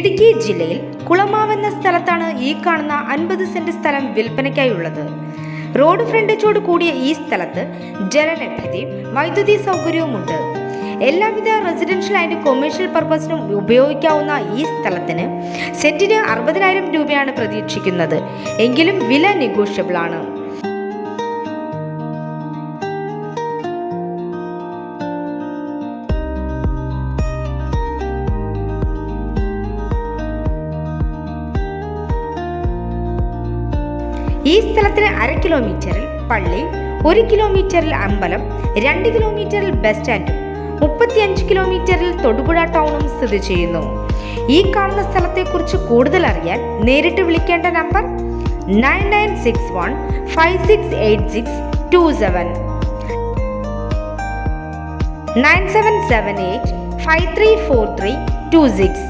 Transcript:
ഇടുക്കി ജില്ലയിൽ കുളമാവെന്ന സ്ഥലത്താണ് ഈ കാണുന്ന അൻപത് സെന്റ് സ്ഥലം വിൽപ്പനയ്ക്കായുള്ളത്. റോഡ് ഫ്രണ്ടേജോട് കൂടിയ ഈ സ്ഥലത്ത് ജലലഭ്യതയും വൈദ്യുതി സൗകര്യവുമുണ്ട്. എല്ലാവിധ റെസിഡൻഷ്യൽ ആൻഡ് കൊമേഴ്ഷ്യൽ പർപ്പസിനും ഉപയോഗിക്കാവുന്ന ഈ സ്ഥലത്തിന് സെന്റിന് അറുപതിനായിരം രൂപയാണ് പ്രതീക്ഷിക്കുന്നത്. എങ്കിലും വില നെഗോഷ്യബിൾ ആണ് ഈ സ്ഥലത്തിന് അര കിലോമീറ്ററിൽ പള്ളി ഒരു കിലോമീറ്ററിൽ അമ്പലം രണ്ട് കിലോമീറ്ററിൽ ബസ് സ്റ്റാൻഡും മുപ്പത്തിയഞ്ച് കിലോമീറ്ററിൽ തൊടുപുഴ ടൗണും സ്ഥിതി ചെയ്യുന്നു. ഈ കാണുന്ന സ്ഥലത്തെക്കുറിച്ച് കൂടുതൽ അറിയാൻ നേരിട്ട് വിളിക്കേണ്ട number nine nine six one five six eight six two seven. Nine seven seven eight five three four three two six.